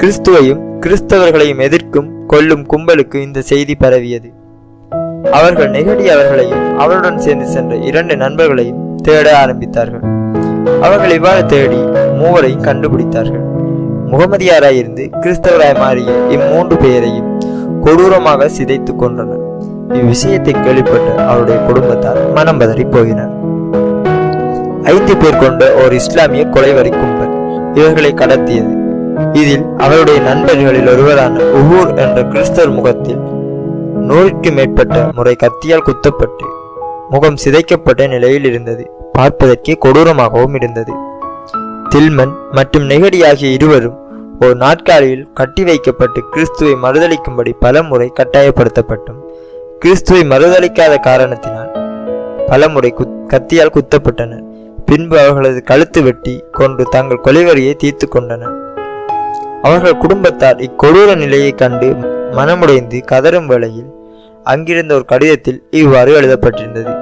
கிறிஸ்துவையும் கிறிஸ்தவர்களையும் எதிர்க்கும் கொல்லும் கும்பலுக்கு இந்த செய்தி பரவியது. அவர்கள் நெகடி அவர்களையும் அவருடன் சேர்ந்து சென்ற இரண்டு நண்பர்களையும் தேட ஆரம்பித்தார்கள். அவர்கள் இவ்வாறு தேடி மூவரையும் கண்டுபிடித்தார்கள். முகமதியாராயிருந்து கிறிஸ்தவராய் மாறிய இம்மூன்று பெயரையும் கொடூரமாக சிதைத்துக் கொண்டனர் இவ்விஷயத்தை கேள்விப்பட்டு அவருடைய குடும்பத்தார் மனம் பதறி போயினர் ஐந்து பேர் கொண்ட ஓர் இஸ்லாமிய கொலைவரி கும்பல் இவர்களை கடத்தியது. இதில் அவருடைய நண்பர்களில் ஒருவரான உஹூர் என்ற கிறிஸ்தவர் முகத்தில் நூறுக்கு மேற்பட்ட முறை கத்தியால் குத்தப்பட்டு முகம் சிதைக்கப்பட்ட நிலையில் இருந்தது. பார்ப்பதற்கே கொடூரமாகவும் இருந்தது. தில்மன் மற்றும் நெகடி ஆகிய இருவரும் ஒரு நாட்காலியில் கட்டி வைக்கப்பட்டு கிறிஸ்துவை மறுதளிக்கும்படி பல முறை கட்டாயப்படுத்தப்பட்டும். கிறிஸ்துவை மறுதளிக்காத காரணத்தினால் பலமுறை குத் கத்தியால் குத்தப்பட்டனர். பின்பு அவர்களது கழுத்து வெட்டி கொண்டு தங்கள் கொலைவரியை தீர்த்து கொண்டனர். அவர்கள் குடும்பத்தார் இக்கொடூர நிலையை கண்டு மனமுடைந்து கதறும் வேளையில் அங்கிருந்த ஒரு கடிதத்தில் இவ்வாறு எழுதப்பட்டிருந்தது.